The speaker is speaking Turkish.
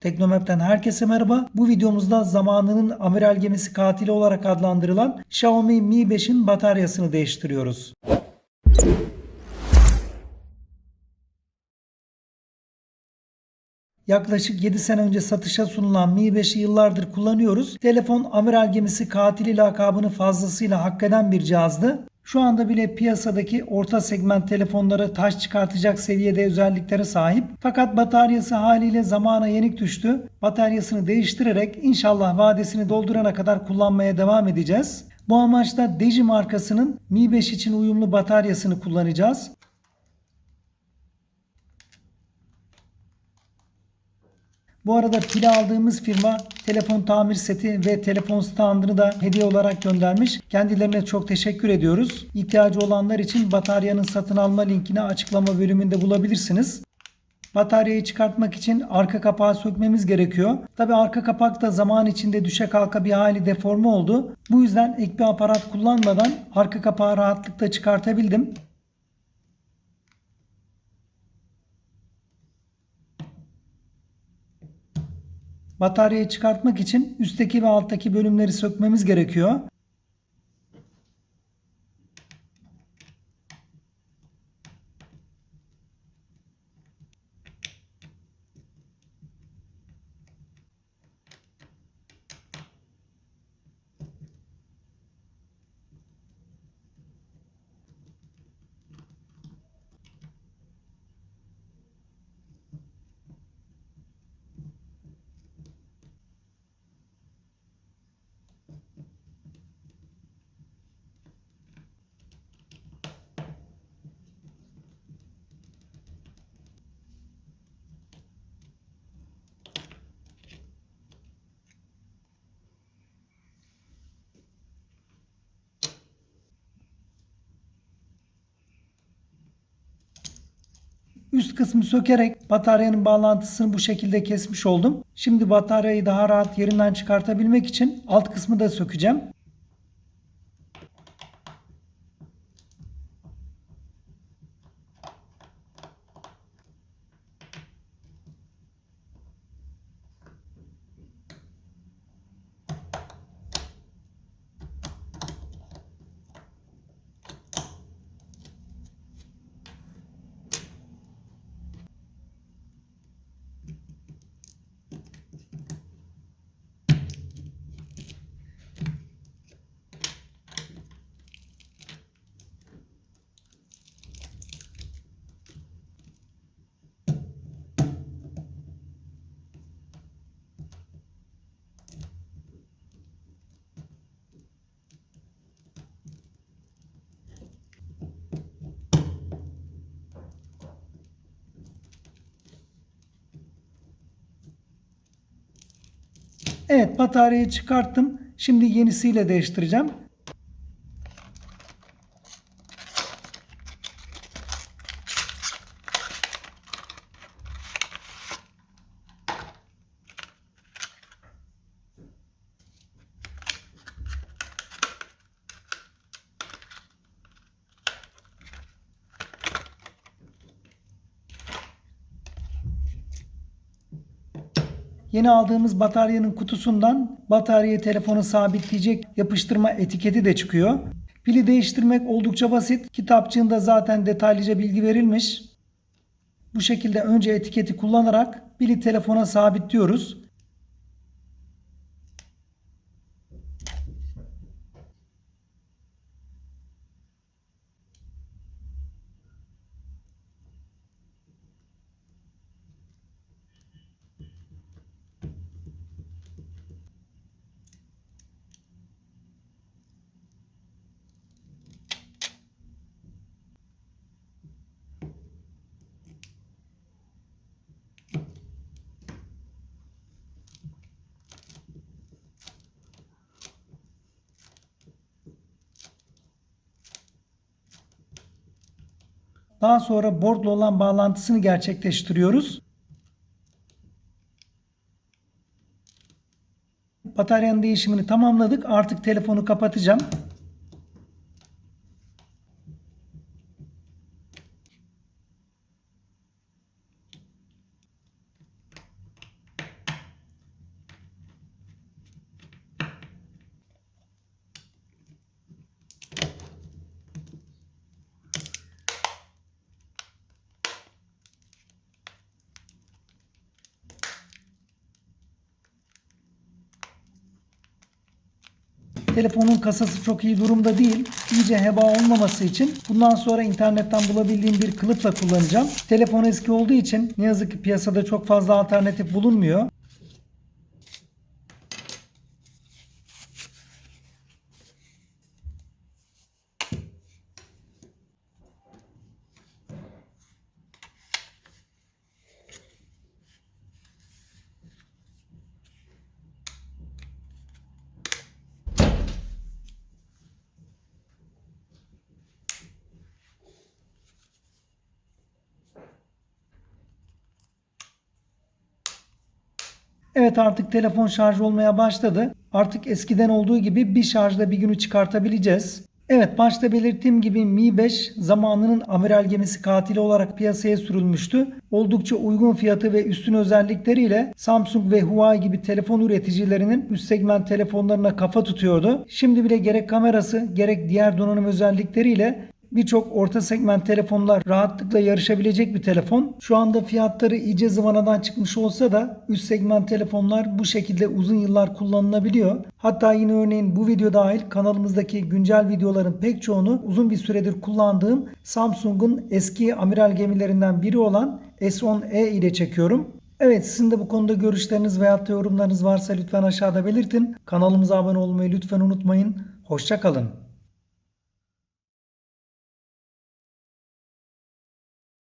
Teknomap'ten herkese merhaba. Bu videomuzda zamanının amiral gemisi katili olarak adlandırılan Xiaomi Mi 5'in bataryasını değiştiriyoruz. Yaklaşık 7 sene önce satışa sunulan Mi 5'i yıllardır kullanıyoruz. Telefon amiral gemisi katili lakabını fazlasıyla hak eden bir cihazdı. Şu anda bile piyasadaki orta segment telefonları taş çıkartacak seviyede özelliklere sahip. Fakat bataryası haliyle zamana yenik düştü. Bataryasını değiştirerek inşallah vadesini doldurana kadar kullanmaya devam edeceğiz. Bu amaçla Deji markasının Mi 5 için uyumlu bataryasını kullanacağız. Bu arada pil aldığımız firma telefon tamir seti ve telefon standını da hediye olarak göndermiş. Kendilerine çok teşekkür ediyoruz. İhtiyacı olanlar için bataryanın satın alma linkini açıklama bölümünde bulabilirsiniz. Bataryayı çıkartmak için arka kapağı sökmemiz gerekiyor. Tabi arka kapak da zaman içinde düşe kalka bir hali deforme oldu. Bu yüzden ek bir aparat kullanmadan arka kapağı rahatlıkla çıkartabildim. Bataryayı çıkartmak için üstteki ve alttaki bölümleri sökmemiz gerekiyor. Üst kısmı sökerek bataryanın bağlantısını bu şekilde kesmiş oldum. Şimdi bataryayı daha rahat yerinden çıkartabilmek için alt kısmı da sökeceğim. Evet bataryayı çıkarttım. Şimdi yenisiyle değiştireceğim. Yeni aldığımız bataryanın kutusundan bataryayı telefonu sabitleyecek yapıştırma etiketi de çıkıyor. Pili değiştirmek oldukça basit. Kitapçığında zaten detaylıca bilgi verilmiş. Bu şekilde önce etiketi kullanarak pili telefona sabitliyoruz. Daha sonra boardla olan bağlantısını gerçekleştiriyoruz. Bataryanın değişimini tamamladık. Artık telefonu kapatacağım. Telefonun kasası çok iyi durumda değil. İyice heba olmaması için bundan sonra internetten bulabildiğim bir kılıfla kullanacağım. Telefon eski olduğu için ne yazık ki piyasada çok fazla alternatif bulunmuyor. Evet artık telefon şarj olmaya başladı. Artık eskiden olduğu gibi bir şarjda bir günü çıkartabileceğiz. Evet başta belirttiğim gibi Mi 5 zamanının amiral gemisi katili olarak piyasaya sürülmüştü. Oldukça uygun fiyatı ve üstün özellikleriyle Samsung ve Huawei gibi telefon üreticilerinin üst segment telefonlarına kafa tutuyordu. Şimdi bile gerek kamerası gerek diğer donanım özellikleriyle birçok orta segment telefonlar rahatlıkla yarışabilecek bir telefon. Şu anda fiyatları iyice zıvanadan çıkmış olsa da üst segment telefonlar bu şekilde uzun yıllar kullanılabiliyor. Hatta yine örneğin bu video dahil kanalımızdaki güncel videoların pek çoğunu uzun bir süredir kullandığım Samsung'un eski amiral gemilerinden biri olan S10e ile çekiyorum. Evet sizin de bu konuda görüşleriniz da yorumlarınız varsa lütfen aşağıda belirtin. Kanalımıza abone olmayı lütfen unutmayın. Hoşçakalın.